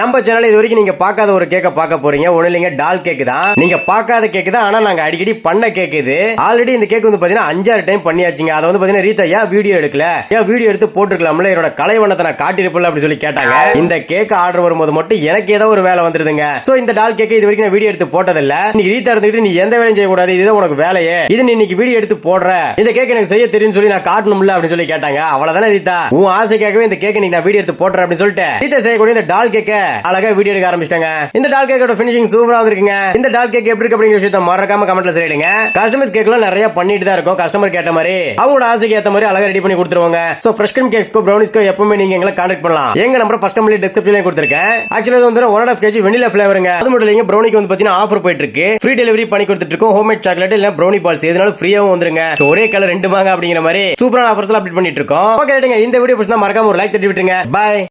நம்ம சேனல் இது வரைக்கும் நீங்க பார்க்காத ஒரு கேக்க பார்க்க போறீங்க. ஒண்ணு இல்லைங்க டால் கேக் தான். நீங்க பார்க்காத கேக் தான் ஆனா நாங்க அடிக்கடி பண்ண கேக் இது. ஆல்ரெடி இந்த கேக் வந்து பாத்தீங்கன்னா அஞ்சாறு டைம் பண்ணியாச்சுங்க. அதை வந்து பாத்தீங்கன்னா ரீதா ஏன் வீடியோ எடுக்கல? ஏன் வீடியோ எடுத்து போட்டுருக்கலாம்ல? என்னோட கலைவண்ணத்தை நான் காட்டியிருப்பில்ல அப்படி சொல்லி கேட்டாங்க. இந்த கேக் ஆர்டர் வரும்போது மட்டும் எனக்கு ஏதோ ஒரு வேலை வந்துருதுங்க. சோ இந்த டால் கேக் இது வரைக்கும் நான் வீடியோ எடுத்து போட்டதில்ல. நீ ரீதா இருந்துட்டு நீ எந்த வேலையும் செய்யக்கூடாது. இதுதான் உனக்கு வேலையே. இது நீ இன்னைக்கு வீடியோ எடுத்து போடுற. இந்த கேக் எனக்கு செய்ய தெரியும்னு சொல்லி நான் காட்டணும்ல அப்படின்னு சொல்லி கேட்டாங்க. அவ்வளவுதானே ரீதா? உன் ஆசைக்காகவே இந்த கேக் நீங்க நான் வீடியோ எடுத்து போடுறேன் அப்படின்னு சொல்லிட்டு ரீதா செய்யக்கூடிய இந்த டால் கேக்க அழகா வீடியோ எடுக்க ஆரம்பிச்சிட்டாங்க. இந்த டால் கேக்கோட ஃபினிஷிங் சூப்பரா வந்திருக்குங்க. இந்த டால் கேக் எப்படி இருக்கு அப்படிங்கிற விஷயத்த மறக்காம கமெண்ட்ல சொல்லிடுங்க. கஸ்டமர்ஸ் கேக்லாம் நிறைய பண்ணிட்டு தான் இருக்கும். கஸ்டமர் கேட்ட மாதிரி அவங்களோட ஆசைக்கு ஏத்த மாதிரி அழகா ரெடி பண்ணி கொடுத்துருவாங்க. சோ ஃப்ரெஷ் கிரீம் கேக்ஸ்க்கோ ப்ரௌனிஸ்க்கோ எப்பவுமே நீங்க எங்களை கான்டாக்ட் பண்ணலாம். எங்க நம்பர் ஃபர்ஸ்ட் கம்பெனி டிஸ்கிரிப்ஷன்ல கொடுத்துருக்கேன். ஆக்சுவலா இது வந்து ஒன் ஆஃப் கேஜி வெனிலா ஃபிளேவருங்க அது மட்டும் இல்லைங்க ப்ரௌனிக்கு வந்து பாத்தீங்கன்னா ஆஃபர் போயிட்டு இருக்கு. ஃப்ரீ டெலிவரி பண்ணி கொடுத்துட்டு இருக்கோம். ஹோம்மேட் சாக்லேட் இல்ல ப்ரௌனி பால்ஸ் எதுனாலும் ஃப்ரீயாவும் வந்துருங்க. ஒரே கலர் ரெண்டு வாங்க அப்படிங்கிற மாதிரி சூப்பரான ஆஃபர்ஸ் அப்டேட் பண்ணிட்டு இருக்கோம். ஓகே இந்த வீடியோ பிடிச்சா மறக்காம ஒரு லைக் தட்டி விட்டுருங்க. பாய்